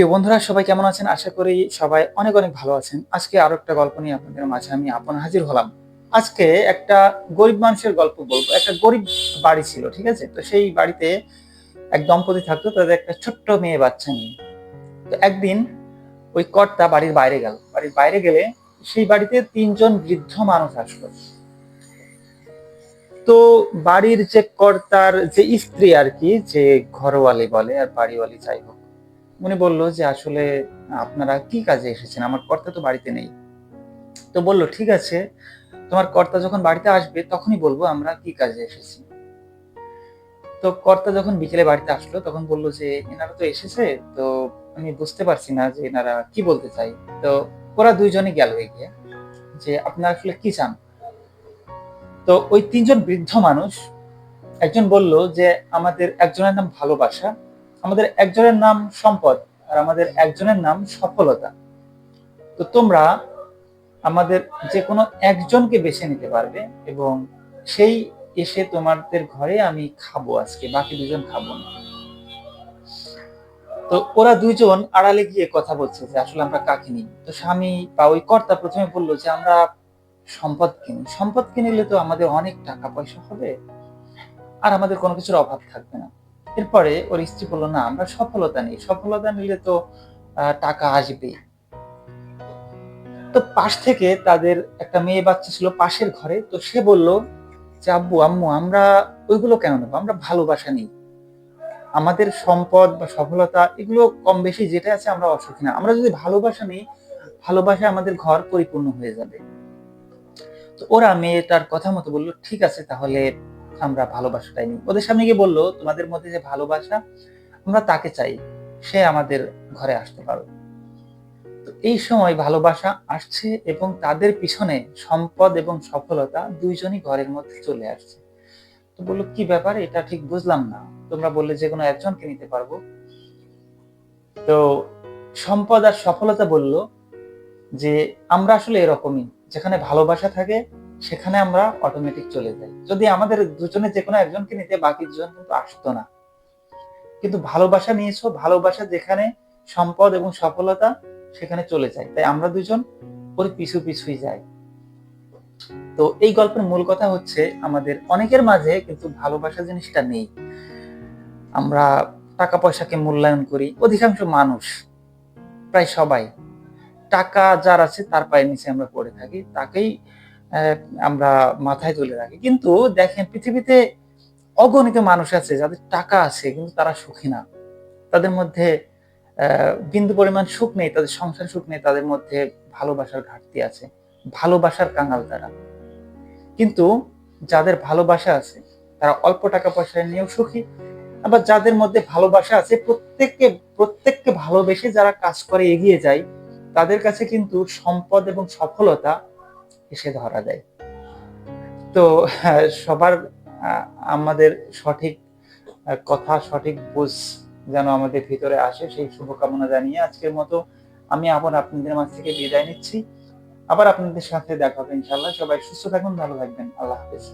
প্রিয় বন্ধুরা, সবাই কেমন আছেন? আশা করি সবাই অনেক অনেক ভালো আছেন। আজকে আরও একটা গল্প নিয়ে আপনাদের মাঝে আমি আপন হাজির হলাম। আজকে একটা গরিব মানুষের গল্প বলব। একটা গরিব বাড়ি ছিল, ঠিক আছে? তো সেই বাড়িতে এক দম্পতি থাকতো, তাদের একটা ছোট্ট মেয়ে বাচ্চা নিয়ে। তো একদিন ওই কর্তা বাড়ির বাইরে গেল। বাড়ির বাইরে গেলে সেই বাড়িতে তিনজন বৃদ্ধ মানুষ আসলো। তো বাড়ির যে কর্তার যে স্ত্রী আর কি, যে ঘরওয়ালি বলে আর বাড়িওয়ালি যাই হোক উনি বলল যে, আসলে আপনারা কি কাজে এসেছেন? আমার কর্তা তো বাড়িতে নেই। তো বলল, ঠিক আছে, তোমার কর্তা যখন বাড়িতে আসবে, তখনই বলব আমরা কি কাজে এসেছি। তো কর্তা যখন বিকেলে বাড়িতে আসলো, তখন বলল যে, এনারা তো এসেছে, তো আমি বুঝতে পারছি না যে এনারা কি বলতে চাই। তো ওরা দুইজনে গেল এগিয়ে, যে, আপনারা আসলে কি চান? তো ওই তিনজন বৃদ্ধ মানুষ একজন বলল যে, আমাদের একজনের নাম ভালোবাসা আমাদের একজনের নাম সম্পদ আর আমাদের একজনের নাম সফলতা। তো তোমরা আমাদের যে কোনো একজনকে বেছে নিতে পারবে এবং সেই এসে তোমাদের ঘরে আমি খাব আজকে, বাকি দুজন খাব না। তো ওরা দুইজন আড়ালে গিয়ে কথা বলছে যে, আসলে আমরা কাকে নিই তো স্বামী বা ওই কর্তা প্রথমে বলল যে, আমরা সম্পদ কিনি। সম্পদ কিনলে তো আমাদের অনেক টাকা পয়সা হবে আর আমাদের কোনো কিছুর অভাব থাকবে না। এরপরে ওর স্ত্রী বলল, না, আমরা সফলতা নেই। সফলতা নিলে তো টাকা আসবেই। তো পাশ থেকে তাদের একটা মেয়ে বাচ্চা ছিল পাশের ঘরে। তো সে বলল, যে আব্বু, আম্মু, আমরা ওইগুলো কেন নেব? আমরা ভালোবাসা নেই। আমাদের সম্পদ বা সফলতা এগুলো কম বেশি যেটা আছে আমরা অসুখী না। আমরা যদি ভালোবাসা নেই, ভালোবাসা আমাদের ঘর পরিপূর্ণ হয়ে যাবে। তো ওরা মেয়েটার কথা মতো বলল, ঠিক আছে, তাহলে আমরা ভালোবাসাটাই নিই। ওদের সামনে গিয়ে বলল, তোমাদের মধ্যে যে ভালোবাসা, আমরা তাকে চাই, সে আমাদের ঘরে আসতে পারো তো এই সময় ভালোবাসা আসছে এবং তাদের পিছনে সম্পদ এবং সফলতা দুইজনই ঘরের মধ্যে চলে আসছে। তো বলল, কি ব্যাপার? এটা ঠিক বুঝলাম না। তোমরা বললে যে কোনো একজনকে নিতে পারব। তো সম্পদ আর সফলতা বলল যে, আমরা আসলে এরকমই। যেখানে ভালোবাসা থাকে সেখানে আমরা অটোমেটিক চলে যাই। যদি আমাদের দুজনে যে কোনো একজনকে নিতে বাকি দুজন কিন্তু আসতো না। কিন্তু ভালোবাসা নিয়েছো, ভালোবাসা যেখানে সম্পদ এবং সফলতা, সেখানে চলে যায় তাই আমরা দুজন ওর পিছু পিছুই যাই। তো এই গল্পের মূল কথা হচ্ছে, আমাদের অনেকের মাঝে কিন্তু ভালোবাসা জিনিসটা নেই। আমরা টাকা পয়সাকে মূল্যায়ন করি, অধিকাংশ মানুষ, প্রায় সবাই, টাকা যার আছে তার পায়ের নিচে আমরা পড়ে থাকি, তাকেই আমরা মাথায় তুলে রাখি। কিন্তু দেখেন, পৃথিবীতে অগণিত মানুষ আছে, যাদের টাকা আছে, কিন্তু তারা সুখী না। তাদের মধ্যে বিন্দু পরিমাণ সুখ নেই, তাদের সংসার সুখ নেই, তাদের মধ্যে ভালোবাসার ঘাটতি আছে। ভালোবাসার কাঙাল তারা। কিন্তু যাদের ভালোবাসা আছে, তারা অল্প টাকা পয়সা নিয়েও সুখী। আবার যাদের মধ্যে ভালোবাসা আছে, প্রত্যেককে প্রত্যেককে ভালোবেসে যারা কাজ করে এগিয়ে যায়, তাদের কাছে কিন্তু সম্পদ এবং সফলতা এসে ধরা দেয় তো সবার আমাদের সঠিক কথা, সঠিক বুঝ যেন আমাদের ভিতরে আসে, সেই শুভকামনা জানিয়ে আজকের মতো আমি আবার আপনাদের মাঝ থেকে বিদায় নিচ্ছি। আবার আপনাদের সাথে দেখা হবে ইনশাল্লাহ সবাই সুস্থ থাকুন, ভালো থাকবেন। আল্লাহ হাফেজ।